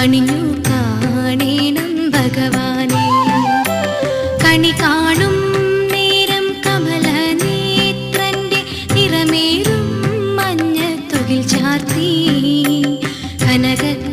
കണിഞ്ഞു ഭഗവാനെ. കണി കാണും നേരം കമല നേത്രന്റെ നിറമേറും മഞ്ഞ തുകിൽ ചാർത്തി. കനക